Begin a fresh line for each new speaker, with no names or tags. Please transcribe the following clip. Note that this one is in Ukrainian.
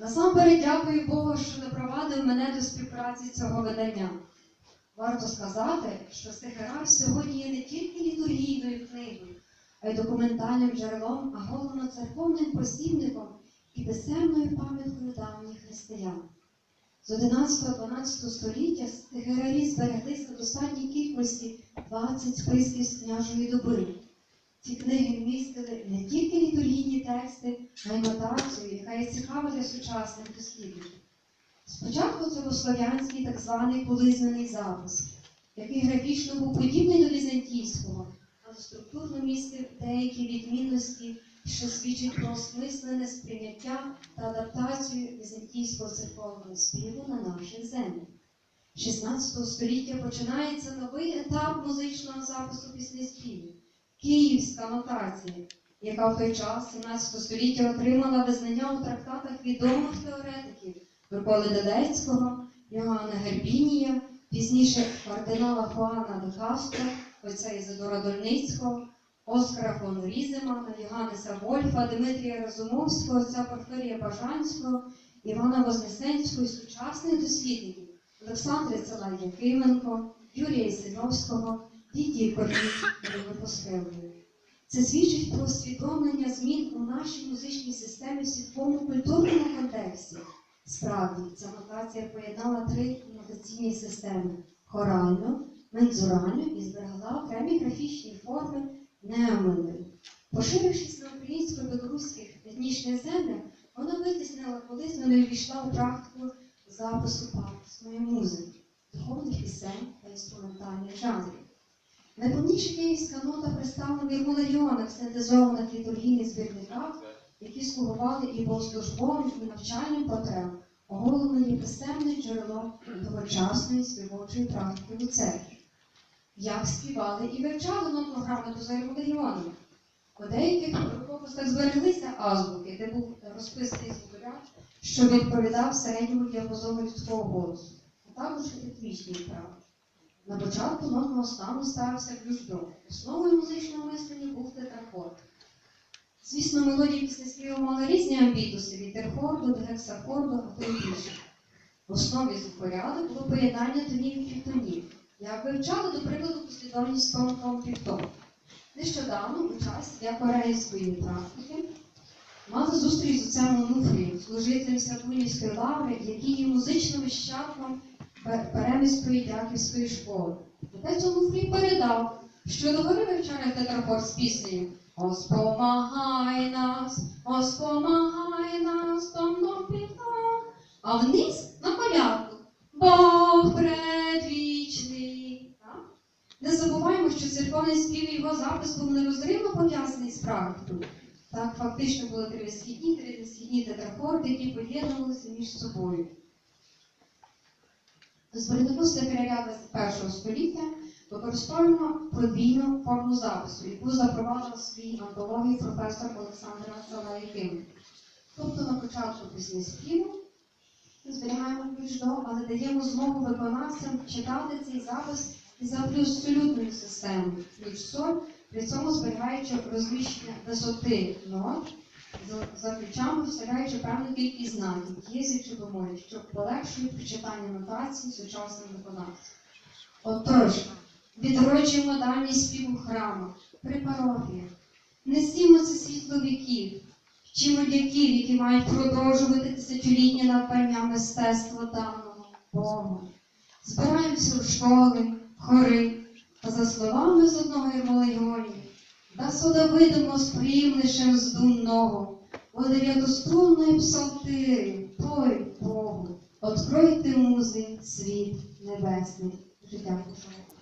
Насамперед дякую Богу, що допровадив мене до співпраці цього видання. Варто сказати, що Стихарар сьогодні є не тільки літургійною книгою, а й документальним джерелом, а головно церковним посібником і писемною пам'яткою давніх християн. З 11-12 століття стихарарі збереглися в достатній кількості 20 списків з княжої доби. Ці книги містили не тільки літургійні тексти, а й нотацію, яка є цікава для сучасних дослідників. Спочатку це був слов'янський так званий полизнений запис, який графічно був подібний до візантійського, але структурно містив деякі відмінності, що свідчать про осмислене сприйняття та адаптацію візантійського церковного співу на наших землях. 16 століття починається новий етап музичного запису піснеспівів київська нотація, яка в той час, 17 століття, отримала визнання у трактатах відомих теоретиків Миколи Дедецького, Йоганна Гербінія, пізніше кардинала Хуана де Кастро, отця Ізидора Дольницького, Оскара фон Різемана, Йоганнеса Вольфа, Дмитрія Разумовського, отця Порфирія Бажанського, Івана Вознесенського і сучасних дослідників Олександра Цела Якименко, Юрія Синовського, Дітії Корніт Поспелої. Це свідчить про усвідомлення змін у нашій музичній системі в світовому культурному контексті. Справді, ця нотація поєднала три нотаційні системи хоральну, мензуральну і зберегла окремі графічні форми неомилої. Поширившись на українсько-білоруських етнічних землях, вона витіснила колись вона увійшла у практику запису пафосної музики, духовних пісень та інструментальних жанрів. Найповніша київська нота представлена в мільйонах синтезованих літургійних збірниках, які слугували і богослужбовим, і навчальним потребам, оголовлені писемне джерело тогочасної співочої практики у церкві. Як співали і вивчали нотну грамоту за регіонами. У деяких рукописах збереглися азбуки, де був розписаний звукоряд, що відповідав середньому діапазону людського голосу, а також ритмічні вправи. На початку нотного стану ставився блюздо. Основою музичного мислення був тетрахорд. Звісно, мелодії піснеспіву мали різні амбітуси від терхорду до гексакорду, а то й більше. В основі звукоряду було поєднання тонів і півтонів, як вивчали, до прикладу, послідовність тонкого півтон. Нещодавно, у час якорейської практики, мали зустріч з отцем Онуфрієм, служителем Сапунівської лаври, який є музичним вищатком Переміської дяківської школи. Отець Онуфрій передав, що до гори вивчає тетрахор з піснею Оспомагай нас, оспомагай нас, том том півтон. А вниз на колядку Бог предвічний. Не забуваємо, що церковний спів його запис був нерозривно пов'язаний з практикою. Так, фактично були три східні, три східні тетрахорди, які поєднувалися між собою. Зберегли секретаря 21 століття використовуємо подвійну форму запису, яку запровадив в своїй антології професор Олександр Салаїкин. Тобто на початку пісні співу зберігаємо ключ до, але даємо змогу виконавцям читати цей запис за абсолютною системою ключ соль, при цьому зберігаючи розміщення висоти нот, за- ключами вставляючи певну кількість знаків, дієзів чи бемолів, що полегшує прочитання нотацій сучасним виконавцям. Отож, відроджуємо давність співу храму, при парафіях. Несімо це світло віків, вчимо дяків, які мають продовжувати тисячолітнє надбання мистецтва даного Богом. Збираємося в школи, хори, та за словами з одного ірмолегіонів, да судовидимо з приємнішим з думного, о дев'ятострунної псалтири, той Богу, откройте музи світ небесний. Життя Божого.